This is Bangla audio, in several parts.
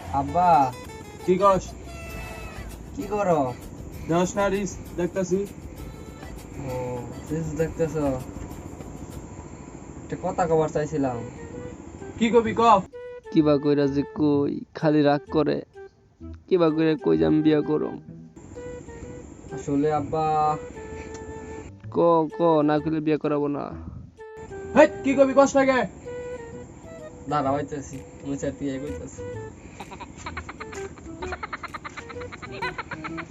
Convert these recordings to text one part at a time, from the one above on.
আব্বা। কি কস কি করো? যাস না রিস দেখতাছি। ও রিলস দেখতেছ? একটা কথা কবার চাইছিলাম। কি কবি ক? কিবা কইরা যে কই খালি রাগ করে। কিবা কইরা কই যাম বিয়া করম। আসলে আব্বা। ক ক না কইলে বিয়া করাবো না। হেই কি কবি কস লাগে দাঁড়া হইতেছি তুমি চারটি এই কইতেছি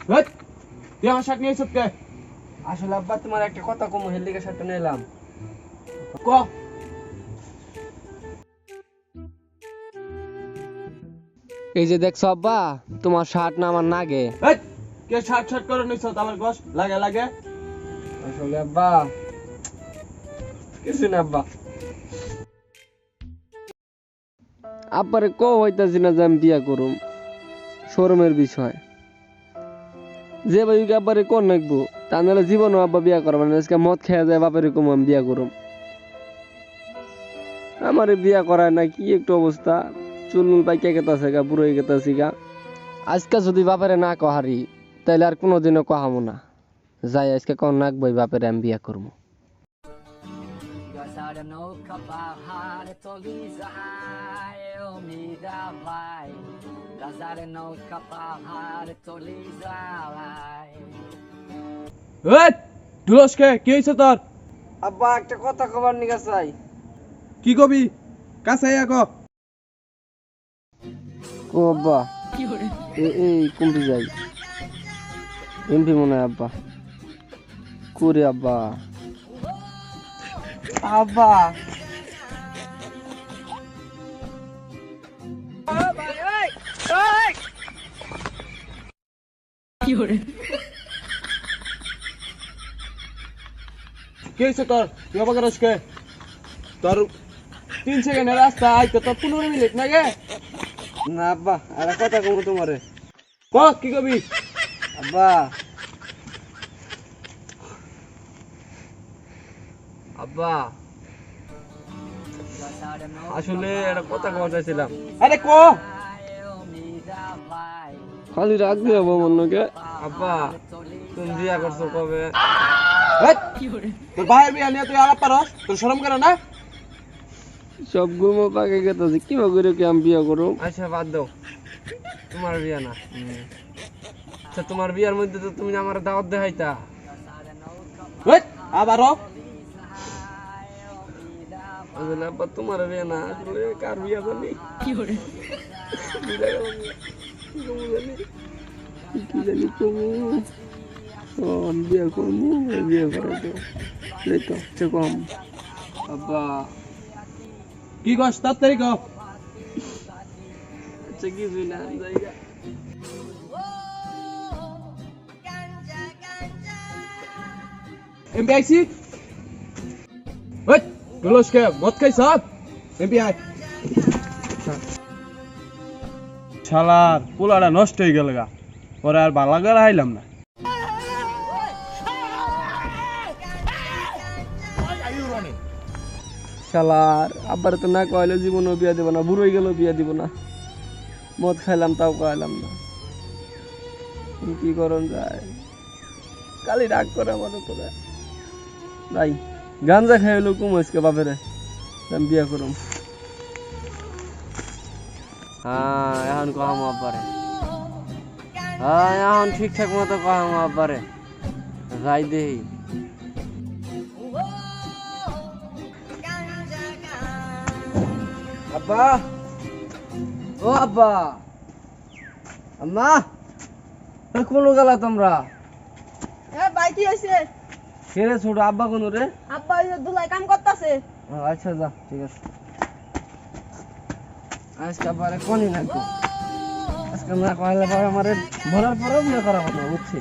হেই তুই আমার শাক নিয়ে কে? আসলে আব্বা তোমার একটা কথা কম হেলিকে সাথে নিলাম ক? এই যে দেখছ আব্বা তোমার শার্ট না আমার নাগে। কে শার্ট শাক করে নিছ? আমার কস লাগে লাগে। আসলে আব্বা কিছু না আব্বা। আব্বারে ক হইতাছি না যে আমি বিয়া করুম। শরমের বিষয়। যে ভাই আব্বারে কোন নাকবো তা নাহলে জীবনও আব্বা বিয়া করবে না। আজকে মদ খেয়ে যায়, বাপের কম, আমি বিয়া করুম। আমারে বিয়া করায় না, কি একটু অবস্থা? চুল পাইকা গেতাছে গা বুড়ো গেতাছি গা। আজকে যদি বাপেরে না কহারি, তাইলে আর কোনোদিনও কহামো না। যাই, আজকে কোন নাকবই বাপেরে আমি বিয়া করব Gazara no kapahar toliza eu me dá vai Gazara no kapahar toliza vai হেই দুলস কে কি হইছে তোর? আব্বা একটা কথা কবার নিকা চাই। কি কবি? কাছে আয় ক। আব্বা এই কুম্পি যাই? এমপি মনে আব্বা। করে আব্বা। আব্বা কি হইছে তোর? তুই আবার করস কে? তোর তিন সেকেন্ডের রাস্তা আইতে তোর পনেরো মিনিট না গে না আব্বা আর কথা কম তোমারে। ক কি কবি? আব্বা আব্বা। আসলে একটা কথা কবার চাইছিলাম। আরে ক। খালি রাগ দিয়ে মনকে আব্বা তুমি বিয়া করছ কবে? তোর ভাইয়ের বিয়া নিয়ে তুই আলাপ পারস তোর শরম করে না? সব গুমো পাকে গেতাছে কিবা করে কি আমি বিয়া আচ্ছা বাদ দাও। তোমার বিয়া না। আচ্ছা তোমার বিয়ার মধ্যে তো তুমি আমার দাওয়াত দেখাইতা। হেই, আবারও? আসলে আব্বা তোমার বিয়া না আসলে কার বিয়া জানি? কি জানি? কমু আমি বিয়া করব বিয়া এই তো সে কম। আব্বা। কি কস তাড়াতাড়ি ক আচ্ছা কিছুই না জায়গা আইছি? দুলস কে মদ খাইছ এমপি আই শালার পোলাটা নষ্ট হয়ে গেল গা। পরে আর ভালো করে আইলাম না। শালার আব্বার তো না কইলে জীবনও বিয়া দিব না বুড়োই গেল বিয়া দিব না। মদ খাইলাম তাও কইলাম না। কি করন যায়? কালি রাগ করে আমার উপরে। ভাই গাঞ্জা খাই কুম আজকে বাপেরে। বিয়া করুম। হ্যাঁ এখন কহাম আব্বারে। হ্যাঁ এখন ঠিকঠাক মতো কহাম আব্বারে। যাই দেহি আব্বা! ও আব্বা! আম্মা! কোন গেলা তোমরা? এ, ভাই, কি ছেড়ে ছোট আব্বা কোন রে? আব্বা ওই যে ধুলাই কাম করতেছে। আচ্ছা যা ঠিক আছে। আজকে আব্বারে কোনই না তো আজকে না কইলে পরে আমারে ভরার পরেও বিয়ে করা হবে না বুঝছি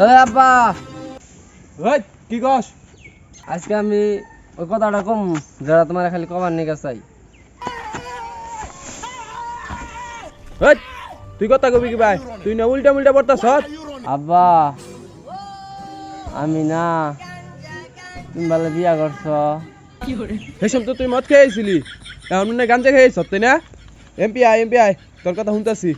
এ আব্বা! হেই, কি কস? আজকে আমি ওই কথাটা কম যারা তোমার খালি কবার নিকে চাই হেই, তুই কথা কবি কি ভাই? তুই না উল্টা উল্টা পড়তাছ আব্বা আমি না তুমি ভালো বিয়া করছ। হেসম তো তুই মদ খেয়েছিলি। এখন গাঞ্জা খেয়েছ তাই না? এমপি আয় এমপি আয় তোর কথা শুনতেছি।